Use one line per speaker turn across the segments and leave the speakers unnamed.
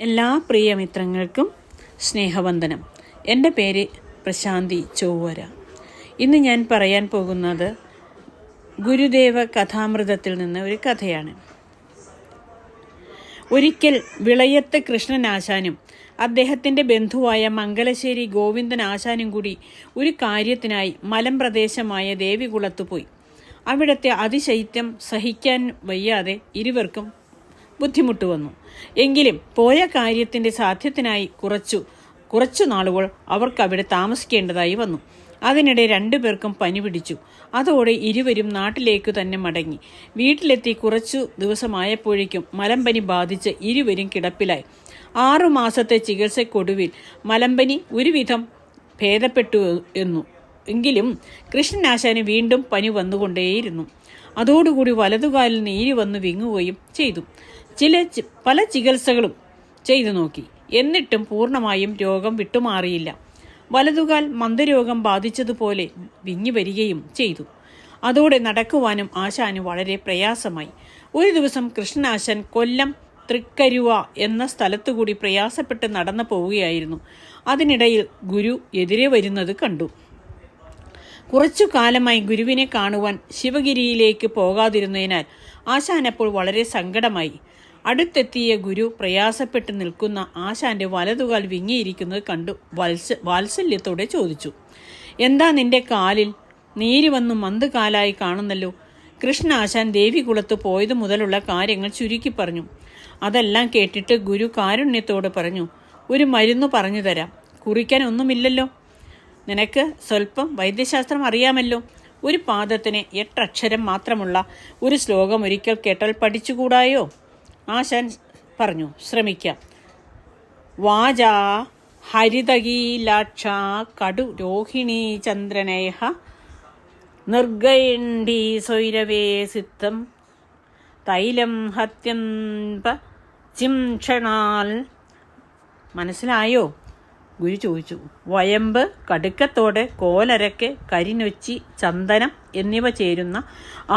എല്ലാ പ്രിയ മിത്രങ്ങൾക്കും സ്നേഹവന്ദനം. എന്റെ പേര് പ്രശാന്തി ചൊവ്വര. ഇന്ന് ഞാൻ പറയാൻ പോകുന്നത് ഗുരുദേവ കഥാമൃതത്തിൽ നിന്ന് ഒരു കഥയാണ്. ഒരിക്കൽ വിളയത്ത് കൃഷ്ണനാശാനും അദ്ദേഹത്തിന്റെ ബന്ധുവായ മംഗലശ്ശേരി ഗോവിന്ദൻ ആശാനും കൂടി ഒരു കാര്യത്തിനായി മലമ്പ്രദേശമായ ദേവികുളത്ത് പോയി അവിടുത്തെ അതിശൈത്യം സഹിക്കാൻ വയ്യാതെ ഇരുവർക്കും ബുദ്ധിമുട്ട് വന്നു. എങ്കിലും പോയ കാര്യത്തിന്റെ സാധ്യത്തിനായി കുറച്ചു കുറച്ചു നാളുകൾ അവർക്ക് അവിടെ താമസിക്കേണ്ടതായി വന്നു. അതിനിടെ രണ്ടുപേർക്കും പനി പിടിച്ചു. അതോടെ ഇരുവരും നാട്ടിലേക്കു തന്നെ മടങ്ങി. വീട്ടിലെത്തി കുറച്ചു ദിവസമായപ്പോഴേക്കും മലമ്പനി ബാധിച്ച് ഇരുവരും കിടപ്പിലായി. ആറുമാസത്തെ ചികിത്സക്കൊടുവിൽ മലമ്പനി ഒരുവിധം ഭേദപ്പെട്ടു എന്നു. എങ്കിലും കൃഷ്ണനാശാന് വീണ്ടും പനി വന്നുകൊണ്ടേയിരുന്നു. അതോടുകൂടി വലതുകാലിൽ നീര് വന്ന് വിങ്ങുകയും ചെയ്തു. ചില പല ചികിത്സകളും ചെയ്തു നോക്കി. എന്നിട്ടും പൂർണമായും രോഗം വിട്ടുമാറിയില്ല. വലതുകാൽ മന്ദരോഗം ബാധിച്ചതുപോലെ വിങ്ങി വരികയും ചെയ്തു. അതോടെ നടക്കുവാനും ആശാന് വളരെ പ്രയാസമായി. ഒരു ദിവസം കൃഷ്ണനാശൻ കൊല്ലം തൃക്കരുവ എന്ന സ്ഥലത്തുകൂടി പ്രയാസപ്പെട്ട് നടന്നു പോവുകയായിരുന്നു. അതിനിടയിൽ ഗുരു എതിരെ വരുന്നത് കണ്ടു. കുറച്ചു കാലമായി ഗുരുവിനെ കാണുവാൻ ശിവഗിരിയിലേക്ക് പോകാതിരുന്നതിനാൽ ആശാൻ അപ്പോൾ വളരെ സങ്കടമായി. അടുത്തെത്തിയ ഗുരു പ്രയാസപ്പെട്ട് നിൽക്കുന്ന ആശാന്റെ വലതുകാൽ വിങ്ങിയിരിക്കുന്നത് കണ്ടു. വാത്സ വാത്സല്യത്തോടെ ചോദിച്ചു. എന്താ നിന്റെ കാലിൽ? നീര് വന്നു മന്ത് കാലായി കാണുന്നല്ലോ. കൃഷ്ണ ആശാൻ ദേവികുളത്ത് പോയതു മുതലുള്ള കാര്യങ്ങൾ ചുരുക്കി പറഞ്ഞു. അതെല്ലാം കേട്ടിട്ട് ഗുരു കാരുണ്യത്തോട് പറഞ്ഞു ഒരു മരുന്ന് പറഞ്ഞു തരാം. കുറിക്കാൻ ഒന്നുമില്ലല്ലോ. നിനക്ക് സ്വല്പം വൈദ്യശാസ്ത്രം അറിയാമല്ലോ. ഒരു പാദത്തിന് എട്ടക്ഷരം മാത്രമുള്ള ഒരു ശ്ലോകം ഒരിക്കൽ കേട്ടാൽ പഠിച്ചുകൂടായോ? ആശാൻ പറഞ്ഞു ശ്രമിക്കാം. വാച ഹരിതകീലാക്ഷ കടു രോഹിണി ചന്ദ്രനേഹ നിർഗയണ്ഡി സ്വൈരവേ സിദ്ധം തൈലം ഹത്യന്ത ചിംക്ഷണാൽ മനസ്സിലായോ? ഗുരു ചോദിച്ചു വയമ്പ് കടുക്കത്തോടെ കോലരക്ക് കരിനൊച്ചി ചന്ദനം എന്നിവ ചേരുന്ന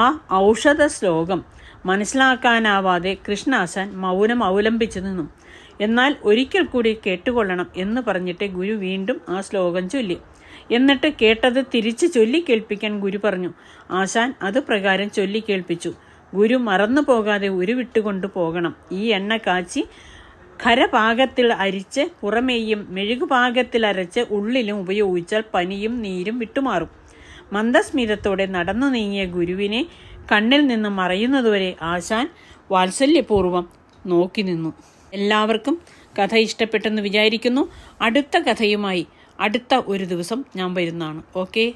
ആ ഔഷധ ശ്ലോകം മനസ്സിലാക്കാനാവാതെ കൃഷ്ണാശാൻ മൗനം അവലംബിച്ചു നിന്നു. എന്നാൽ ഒരിക്കൽ കൂടി കേട്ടുകൊള്ളണം എന്ന് പറഞ്ഞിട്ട് ഗുരു വീണ്ടും ആ ശ്ലോകം ചൊല്ലി. എന്നിട്ട് കേട്ടത് തിരിച്ച് ചൊല്ലിക്കേൾപ്പിക്കാൻ ഗുരു പറഞ്ഞു. ആശാൻ അത് പ്രകാരം ചൊല്ലിക്കേൾപ്പിച്ചു ഗുരു മറന്നു പോകാതെ ഉരുവിട്ടുകൊണ്ടു പോകണം. ഈ എണ്ണ കാച്ചി ഖരപാകത്തിൽ അരിച്ച് പുറമേയും മെഴുകുപാകത്തിൽ അരച്ച് ഉള്ളിലും ഉപയോഗിച്ചാൽ പനിയും നീരും വിട്ടുമാറും. മന്ദസ്മിതത്തോടെ നടന്നു നീങ്ങിയ ഗുരുവിനെ കണ്ണിൽ നിന്ന് മറയുന്നതുവരെ ആശാൻ വാത്സല്യപൂർവം നോക്കി നിന്നു. എല്ലാവർക്കും കഥ ഇഷ്ടപ്പെട്ടെന്ന് വിചാരിക്കുന്നു. അടുത്ത കഥയുമായി അടുത്ത ഒരു ദിവസം ഞാൻ വരുന്നതാണ്. ഓക്കെ?